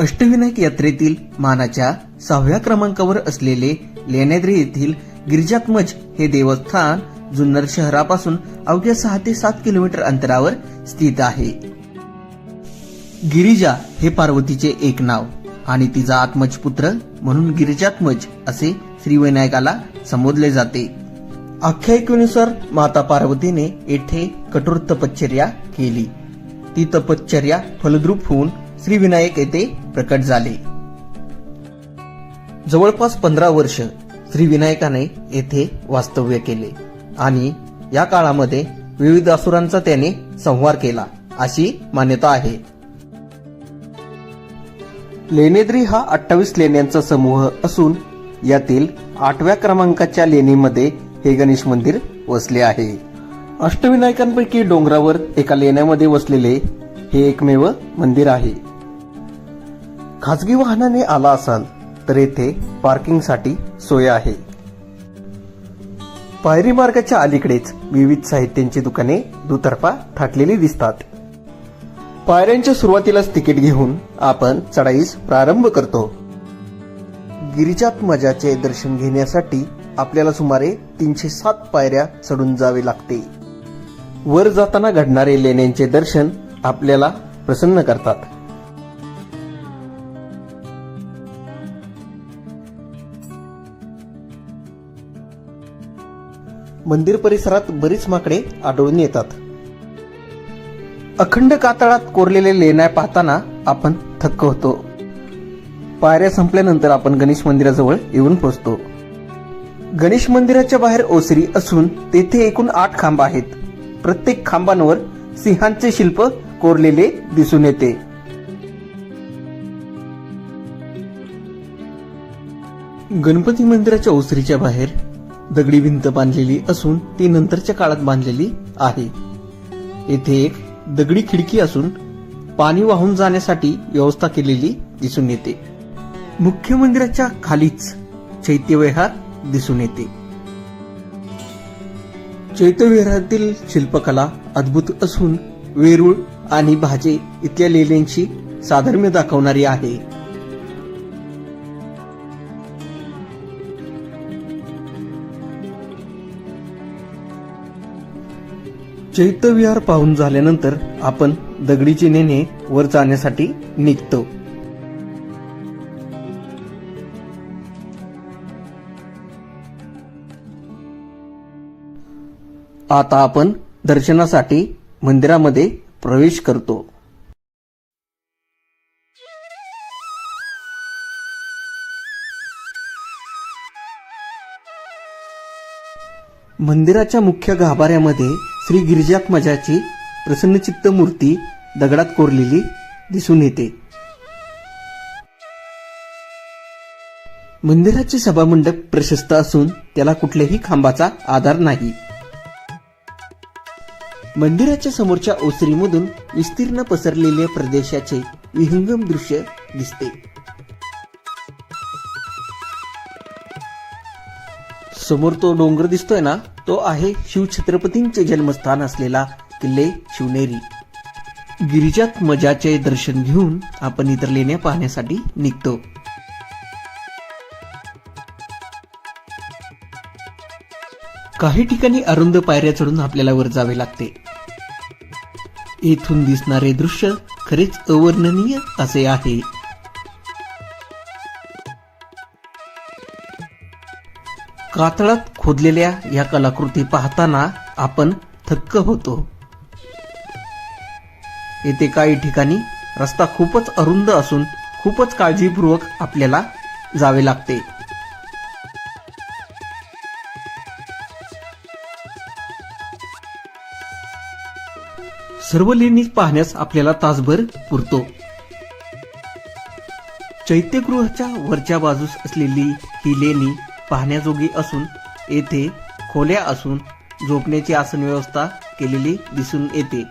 अष्टविनायक यात्रेतील मानाच्या सहाव्या क्रमांकावर असलेले लेण्याद्री येथील गिरिजात्मज हे देवस्थान जुन्नर शहरापासून अवघ्या सहा ते सात किलोमीटर अंतरावर स्थित आहे. गिरिजा हे पार्वतीचे एक नाव आणि तिचा आत्मज पुत्र म्हणून गिरिजात्मज असे श्रीविनायकाला संबोधले जाते. आख्यायिकेनुसार माता पार्वतीने येथे कठोर तपश्चर्या केली. ती तपश्चर्या फलद्रूप होऊन श्रीविनायक येथे प्रकट झाले. जवळपास पंधरा वर्ष श्रीविनायकाने येथे वास्तव्य केले आणि या काळामध्ये विविध असुरांचा त्याने संहार केला अशी मान्यता आहे. लेणेद्री हा अठ्ठावीस लेण्यांचा समूह असून यातील आठव्या क्रमांकाच्या लेणीमध्ये हे गणेश मंदिर वसले आहे. अष्टविनायकांपैकी डोंगरावर एका लेण्यामध्ये वसलेले हे एकमेव मंदिर आहे. खाजगी वाहनाने आला असाल तर येथे पार्किंगसाठी सोय आहे. पायरी मार्गाच्या अलीकडेच विविध साहित्यांची दुकाने दुतर्फा थाटलेली दिसतात. पायऱ्यांच्या सुरुवातीलाच तिकीट घेऊन आपण चढाईस प्रारंभ करतो. गिरिजात्मजाचे दर्शन घेण्यासाठी आपल्याला सुमारे तीनशे सात पायऱ्या चढून जावे लागते. वर जाताना घडणारे लेण्यांचे दर्शन आपल्याला प्रसन्न करतात. मंदिर परिसरात बरीच माकडे आढळून येतात. अखंड कातळात कोरलेले लेण्या पाहताना आपण थक्क होतो. पायऱ्या संपल्यानंतर आपण गणेश मंदिराजवळ येऊन पोहोचतो. गणेश मंदिराच्या बाहेर ओसरी असून तेथे एकूण आठ खांब आहेत. प्रत्येक खांबांवर सिंहांचे शिल्प कोरलेले दिसून येते. गणपती मंदिराच्या ओसरीच्या बाहेर दगडी भिंत बांधलेली असून ती नंतरच्या काळात बांधलेली आहे. येथे एक दगडी खिडकी असून पाणी वाहून जाण्यासाठी व्यवस्था केलेली दिसून येते. मुख्य मंदिराच्या खालीच चैत्यविहार दिसून येते. चैत्यविहारातील शिल्पकला अद्भुत असून वेरूळ आणि भाजे इथल्या लेण्यांची साधर्म्य दाखवणारी आहे. चैत्यविहार पाहून झाल्यानंतर आपण दगडीची नेणे वर जाण्यासाठी निघतो. आता आपण दर्शनासाठी मंदिरामध्ये प्रवेश करतो. मंदिराच्या मुख्य गाभाऱ्यामध्ये श्री गिरिजात्मजाची प्रसन्नचित्त मूर्ती दगडात कोरलेली दिसून येते. मंदिराचे सभामंडप प्रशस्त असून त्याला कुठल्याही खांबाचा आधार नाही. मंदिराच्या समोरच्या ओसरीमधून विस्तीर्ण पसरलेल्या प्रदेशाचे विहंगम दृश्य दिसते. समोर तो डोंगर दिसतोय ना तो आहे शिवछत्रपतींचे जन्मस्थान असलेला किल्ले शिवनेरी. गिरिजात मजाचे दर्शन घेऊन आपण इतर लेण्या पाहण्यासाठी निघतो. काही ठिकाणी अरुंद पायऱ्या चढून आपल्याला वर जावे लागते. येथून दिसणारे दृश्य खरेच अवर्णनीय असे आहे. कातळात खोदलेल्या या कलाकृती पाहताना आपण थक्क होतो. येथे काही ठिकाणी रस्ता खूपच अरुंद असून खूपच काळजीपूर्वक आपल्याला जावे लागते. सर्व लेणी पाहण्यास आपल्याला तासभर पुरतो. चैत्यगृहाच्या वरच्या बाजूस असलेली ही लेणी पाहण्याजोगी असून येथे खोल्या असून झोपण्याची आसन व्यवस्था केलेली दिसून येते.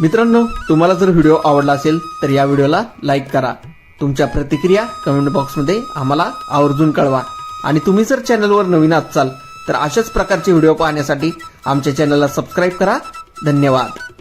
मित्रांनो तुम्हाला जर व्हिडिओ आवडला असेल तर या व्हिडिओला लाईक करा. तुमच्या प्रतिक्रिया कमेंट बॉक्समध्ये आम्हाला आवर्जून कळवा. आणि तुम्ही जर चॅनलवर नवीन असाल तर अशाच प्रकारचे व्हिडिओ पाहण्यासाठी आमच्या चॅनलला सबस्क्राईब करा. धन्यवाद.